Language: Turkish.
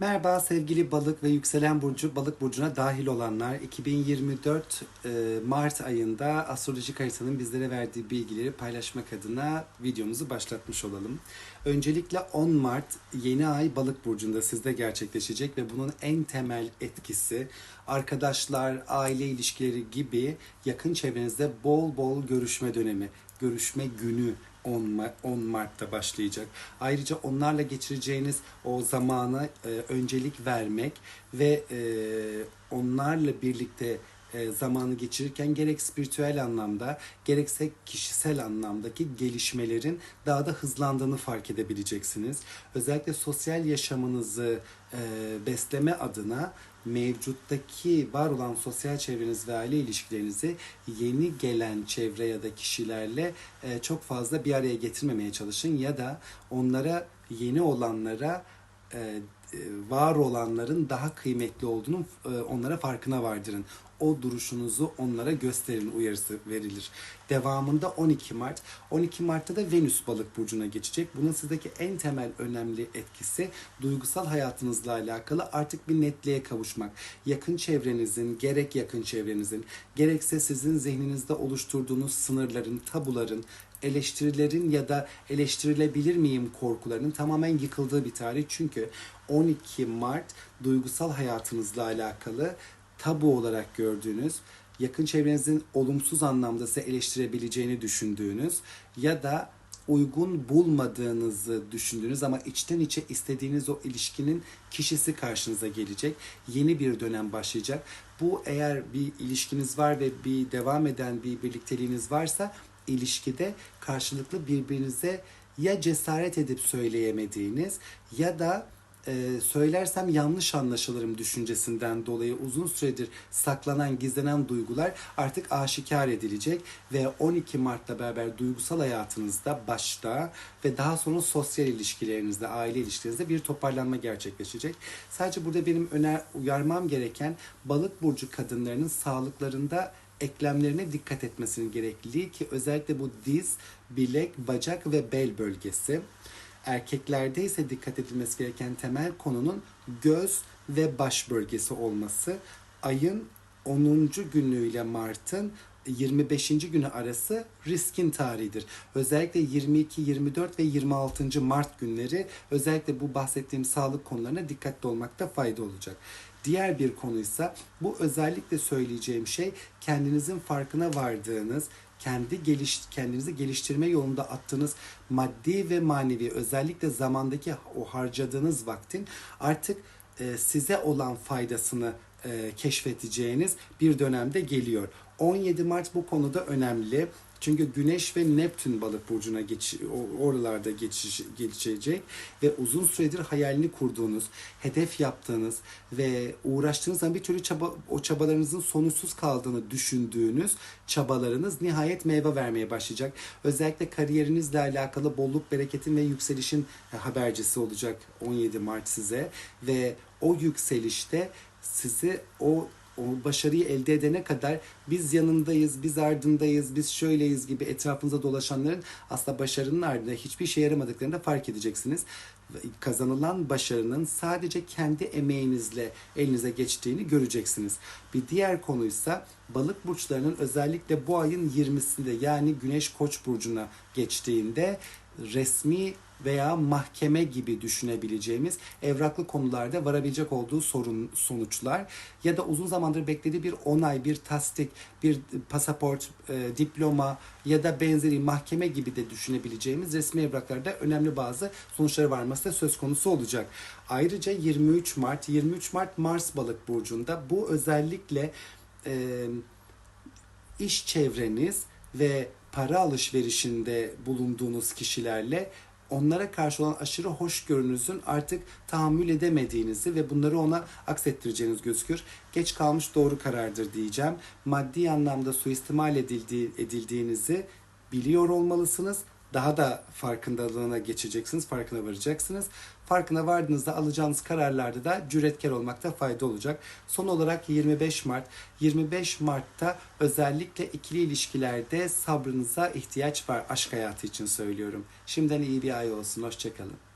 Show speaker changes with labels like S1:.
S1: Merhaba sevgili balık ve yükselen burcu balık burcuna dahil olanlar 2024 e, Mart ayında astrolojik haritanın bizlere verdiği bilgileri paylaşmak adına videomuzu başlatmış olalım. Öncelikle 10 Mart yeni ay balık burcunda sizde gerçekleşecek ve bunun en temel etkisi arkadaşlar, aile ilişkileri gibi yakın çevrenizde bol bol görüşme dönemi, görüşme günü 10, Ma- 10 Mart'ta başlayacak. Ayrıca onlarla geçireceğiniz o zamana e, öncelik vermek ve e, onlarla birlikte e, zamanı geçirirken gerek spiritüel anlamda gerekse kişisel anlamdaki gelişmelerin daha da hızlandığını fark edebileceksiniz. Özellikle sosyal yaşamınızı e, besleme adına mevcuttaki var olan sosyal çevreniz ve aile ilişkilerinizi yeni gelen çevre ya da kişilerle e, çok fazla bir araya getirmemeye çalışın ya da onlara yeni olanlara var olanların daha kıymetli olduğunu e, onlara farkına vardırın. O duruşunuzu onlara gösterin uyarısı verilir. Devamında 12 Mart. 12 Mart'ta da Venüs balık burcuna geçecek. Bunun sizdeki en temel önemli etkisi duygusal hayatınızla alakalı artık bir netliğe kavuşmak. Yakın çevrenizin, gerek yakın çevrenizin, gerekse sizin zihninizde oluşturduğunuz sınırların, tabuların, eleştirilerin ya da eleştirilebilir miyim korkularının tamamen yıkıldığı bir tarih. Çünkü 12 Mart duygusal hayatınızla alakalı tabu olarak gördüğünüz, yakın çevrenizin olumsuz anlamda size eleştirebileceğini düşündüğünüz ya da uygun bulmadığınızı düşündüğünüz ama içten içe istediğiniz o ilişkinin kişisi karşınıza gelecek. Yeni bir dönem başlayacak. Bu eğer bir ilişkiniz var ve bir devam eden bir birlikteliğiniz varsa ilişkide karşılıklı birbirinize ya cesaret edip söyleyemediğiniz ya da e, söylersem yanlış anlaşılırım düşüncesinden dolayı uzun süredir saklanan, gizlenen duygular artık aşikar edilecek ve 12 Mart'la beraber duygusal hayatınızda başta ve daha sonra sosyal ilişkilerinizde, aile ilişkilerinizde bir toparlanma gerçekleşecek. Sadece burada benim öner uyarmam gereken balık burcu kadınlarının sağlıklarında eklemlerine dikkat etmesinin gerekliliği ki özellikle bu diz, bilek, bacak ve bel bölgesi. Erkeklerde ise dikkat edilmesi gereken temel konunun göz ve baş bölgesi olması. Ayın 10. günüyle Mart'ın 25. günü arası riskin tarihidir. Özellikle 22, 24 ve 26. Mart günleri özellikle bu bahsettiğim sağlık konularına dikkatli olmakta fayda olacak. Diğer bir konuysa bu özellikle söyleyeceğim şey kendinizin farkına vardığınız, kendi geliş, kendinizi geliştirme yolunda attığınız maddi ve manevi özellikle zamandaki o harcadığınız vaktin artık e, size olan faydasını e, keşfedeceğiniz bir dönemde geliyor. 17 Mart bu konuda önemli. Çünkü Güneş ve Neptün balık burcuna geç, oralarda geçiş, geçecek ve uzun süredir hayalini kurduğunuz, hedef yaptığınız ve uğraştığınız zaman bir türlü çaba, o çabalarınızın sonuçsuz kaldığını düşündüğünüz çabalarınız nihayet meyve vermeye başlayacak. Özellikle kariyerinizle alakalı bolluk, bereketin ve yükselişin habercisi olacak 17 Mart size ve o yükselişte sizi o o başarıyı elde edene kadar biz yanındayız, biz ardındayız, biz şöyleyiz gibi etrafınıza dolaşanların aslında başarının ardında hiçbir işe yaramadıklarını da fark edeceksiniz. Kazanılan başarının sadece kendi emeğinizle elinize geçtiğini göreceksiniz. Bir diğer konuysa balık burçlarının özellikle bu ayın 20'sinde yani Güneş Koç burcuna geçtiğinde resmi veya mahkeme gibi düşünebileceğimiz evraklı konularda varabilecek olduğu sorun sonuçlar ya da uzun zamandır beklediği bir onay, bir tasdik, bir pasaport, e, diploma ya da benzeri mahkeme gibi de düşünebileceğimiz resmi evraklarda önemli bazı sonuçları varması da söz konusu olacak. Ayrıca 23 Mart, 23 Mart Mars balık burcunda bu özellikle e, iş çevreniz ve para alışverişinde bulunduğunuz kişilerle onlara karşı olan aşırı hoşgörünüzün artık tahammül edemediğinizi ve bunları ona aksettireceğiniz gözüküyor. Geç kalmış doğru karardır diyeceğim. Maddi anlamda suistimal edildiği, edildiğinizi biliyor olmalısınız daha da farkındalığına geçeceksiniz, farkına varacaksınız. Farkına vardığınızda alacağınız kararlarda da cüretkar olmakta fayda olacak. Son olarak 25 Mart. 25 Mart'ta özellikle ikili ilişkilerde sabrınıza ihtiyaç var. Aşk hayatı için söylüyorum. Şimdiden iyi bir ay olsun. Hoşçakalın.